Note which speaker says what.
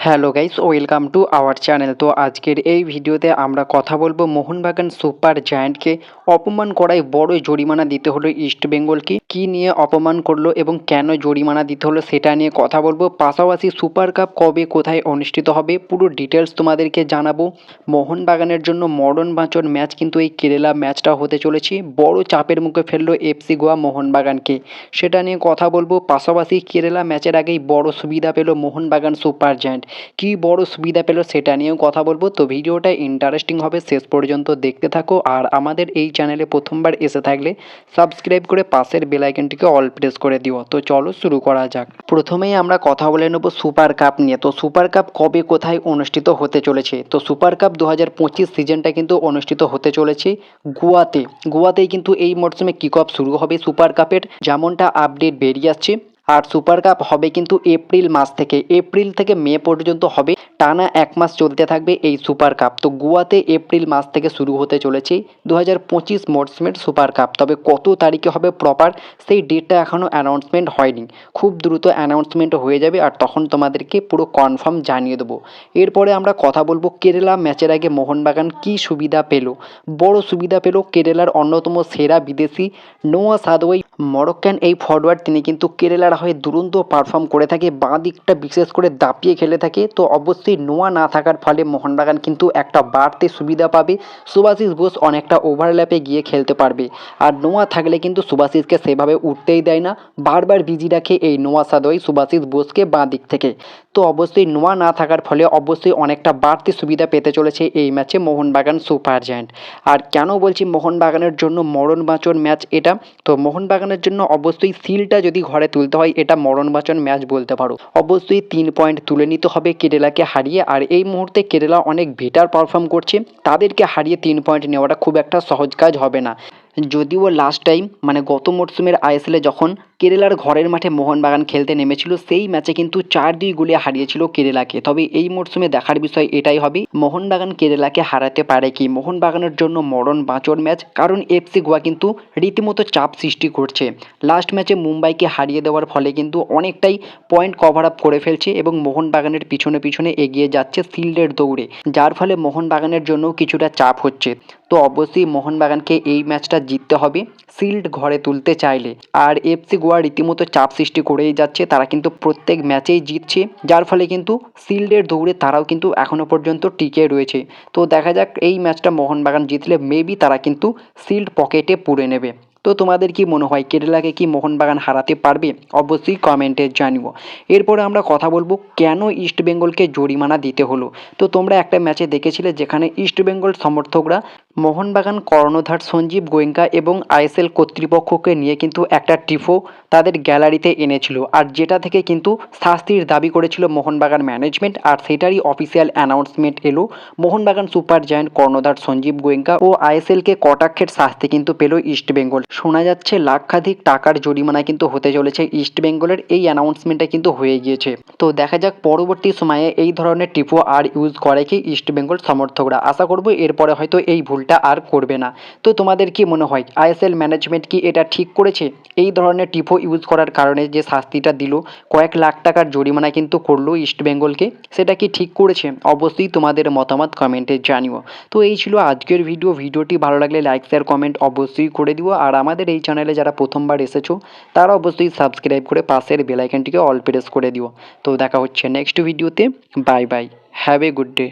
Speaker 1: Hello guys, welcome to our channel. তো আজকের এই ভিডিওতে আমরা কথা বলব মোহনবাগান সুপার জায়ান্টকে অপমান করায় বড় জরিমানা দিতে হলো ইস্ট বেঙ্গলকে কী। নিয়ে অপমান করল এবং কেন জরিমানা দিতে হলো সেটা নিয়ে কথা বলব। পাশাপাশি সুপার কাপ কবে কোথায় অনুষ্ঠিত হবে পুরো ডিটেলস তোমাদেরকে জানাব। মোহনবাগানের জন্য মরণ বাঁচন ম্যাচ কিন্তু এই কেরালা ম্যাচটা হতে চলেছে। বড় চাপের মুখে ফেলল এফসি গোয়া মোহনবাগানকে। সেটা নিয়ে কথা বলব। পাশাপাশি কেরালা ম্যাচের আগেই বড় সুবিধা পেল মোহনবাগান সুপার জায়ান্ট। কী বড় সুবিধা পেল সেটা নিয়েও কথা বলব। তো ভিডিওটা ইন্টারেস্টিং হবে, শেষ পর্যন্ত দেখতে থাকো। আর আমাদের এই চ্যানেলে প্রথমবার এসে থাকলে সাবস্ক্রাইব করে পাশের বেল আইকনটিকে অল প্রেস করে দিও। তো চলো শুরু করা যাক। প্রথমেই আমরা কথা বলে নেব সুপার কাপ নিয়ে। তো সুপার কাপ কবে, কোথায় অনুষ্ঠিত হতে চলেছে? তো সুপার কাপ দু হাজার পঁচিশ সিজনটা কিন্তু অনুষ্ঠিত হতে চলেছে গোয়াতে। গোয়াতেই কিন্তু এই মরশুমে কিক অফ শুরু হবে সুপার কাপের যেমনটা আপডেট বেরিয়ে আসছে আর সুপার কাপ হবে কিন্তু এপ্রিল মাস থেকে। এপ্রিল থেকে মে পর্যন্ত হবে। টানা এক মাস চলতে থাকবে এই সুপার কাপ। তো গোয়াতে এপ্রিল মাস থেকে শুরু হতে চলেছে দু হাজার পঁচিশ মরসুমের সুপার কাপ। তবে কত তারিখে হবে প্রপার সেই ডেটটা এখনও অ্যানাউন্সমেন্ট হয়নি। খুব দ্রুত অ্যানাউন্সমেন্ট হয়ে যাবে আর তখন তোমাদেরকে পুরো কনফার্ম জানিয়ে দেবো। এরপরে আমরা কথা বলব কেরালা ম্যাচের আগে মোহনবাগান কী সুবিধা পেল। বড় সুবিধা পেল কেরালার অন্যতম সেরা বিদেশি নোয়া সাদওয়াই। মরক্কান এই ফরওয়ার্ড তিনি কিন্তু কেরালার হয়ে দুরন্ত পারফর্ম করে থাকে, বাঁ দিকটা বিশেষ করে দাপিয়ে খেলে থাকে, তো অবশ্যই নোয়া না থাকার ফলে মোহনবাগান কিন্তু একটা বাড়তে সুবিধা পাবে সুভাশিস বোস অনেকটা ওভারল্যাপে গিয়ে খেলতে পারবে। আর নোয়া থাকলে কিন্তু সুভাশিসকে সেভাবে উঠতেই দেয় না, বারবার বিজি রাখে এই নোয়া সাদোই সুভাশিস বোসকে বাঁ দিক থেকে। তো অবশ্যই নোয়া না থাকার ফলে অবশ্যই অনেকটা বাড়তি সুবিধা পেতে চলেছে এই ম্যাচে মোহনবাগান সুপার জায়ান্ট। আর কেন বলছি মোহনবাগানের জন্য মরণ বাঁচন ম্যাচ এটা? তো মোহনবাগানের জন্য অবশ্যই সিলটা যদি ঘরে তুলতে হয় এটা মরণবাচন ম্যাচ বলতে পারো। অবশ্যই তিন পয়েন্ট তুলে নিতে হবে কেরালাকে হারিয়ে, আর এই মুহূর্তে কেরালা অনেক বেটার পারফর্ম করছে। তাদেরকে হারিয়ে তিন পয়েন্ট নেওয়াটা খুব একটা সহজ কাজ হবে না। যদিও লাস্ট টাইম মানে গত মরশুমের আইএসএলে যখন কেরালার ঘরের মাঠে মোহনবাগান খেলতে নেমেছিল, সেই ম্যাচে কিন্তু চার দুই গোলে হারিয়েছিল কেরালাকে। তবে এই মরশুমে দেখার বিষয় এটাই হবে, মোহনবাগান কেরালাকে হারাতে পারে কি? মোহনবাগানের জন্য মরণ বাঁচর ম্যাচ কারণ এফসি গোয়া কিন্তু রীতিমতো চাপ সৃষ্টি করছে। লাস্ট ম্যাচে মুম্বাইকে হারিয়ে দেওয়ার ফলে কিন্তু অনেকটাই পয়েন্ট কভার আপ করে ফেলছে এবং মোহনবাগানের পিছনে পিছনে এগিয়ে যাচ্ছে শিল্ডের দৌড়ে, যার ফলে মোহনবাগানের জন্য কিছুটা চাপ হচ্ছে। তো অবশ্যই মোহনবাগানকে এই ম্যাচটা জিততে হবে। সিল্ড ঘরে তুলতে চাইলে। আর এফসি গোয়া রীতিমতো চাপ সৃষ্টি করেই যাচ্ছে। তারা কিন্তু প্রত্যেক ম্যাচেই জিতছে। যার ফলে কিন্তু সিল্ডের দৌড়ে তারাও কিন্তু এখনও পর্যন্ত টিকে রয়েছে। তো দেখা যাক এই ম্যাচটা মোহনবাগান জিতলে মেবি তারা কিন্তু সিল্ড পকেটে পুরে নেবে। তো তোমাদের কি মনে হয়, কেরালাকে কি মোহনবাগান হারাতে পারবে? অবশ্যই কমেন্টে জানিও। এরপরে আমরা কথা বলব, কেন ইস্টবেঙ্গলকে জরিমানা দিতে হলো? তো তোমরা একটা ম্যাচে দেখেছিলে যেখানে ইস্টবেঙ্গল সমর্থকরা মোহনবাগান, কর্ণধার সঞ্জীব গোয়েঙ্কা এবং আইএসএল কর্তৃপক্ষকে নিয়ে কিন্তু একটা টিফো তাদের গ্যালারিতে এনেছিল। আর যেটা থেকে কিন্তু শাস্তির দাবি করেছিল মোহনবাগান ম্যানেজমেন্ট, আর সেটারই অফিসিয়াল অ্যানাউন্সমেন্ট এলো মোহনবাগান সুপার জায়ান্ট কর্ণধার সঞ্জীব গোয়েঙ্কা ও আইএসএলকে কটাক্ষের শাস্তি কিন্তু পেল ইস্টবেঙ্গল শোনা যাচ্ছে, লাক্ষাধিক টাকার জরিমানা কিন্তু হতে চলেছে ইস্টবেঙ্গলের এই অ্যানাউন্সমেন্টটা কিন্তু হয়ে গিয়েছে। তো দেখা যাক, পরবর্তী সময়ে এই ধরনের টিপো আর ইউজ করে কি ইস্টবেঙ্গল সমর্থকরা। আশা করব এরপরে হয়তো এই ভুলটা আর করবে না। তো তোমাদের কি মনে হয় আইএসএল ম্যানেজমেন্ট কি এটা ঠিক করেছে? এই ধরনের টিপো ইউজ করার কারণে যে শাস্তিটা দিল, কয়েক লাখ টাকার জরিমানা কিন্তু করল ইস্ট বেঙ্গলকে সেটা কি ঠিক করেছে? অবশ্যই তোমাদের মতামত কমেন্টে জানিও। তো এই ছিল আজকের ভিডিও ভিডিওটি ভালো লাগলে লাইক শেয়ার কমেন্ট অবশ্যই করে দিও। আর আমাদের এই চ্যানেলে যারা প্রথমবার এসেছ, তারা অবশ্যই সাবস্ক্রাইব করে পাশের বেলাইকনটিকে অল প্রেস করে দিও। তো দেখা হচ্ছে নেক্সট ভিডিওতে bye bye have a good day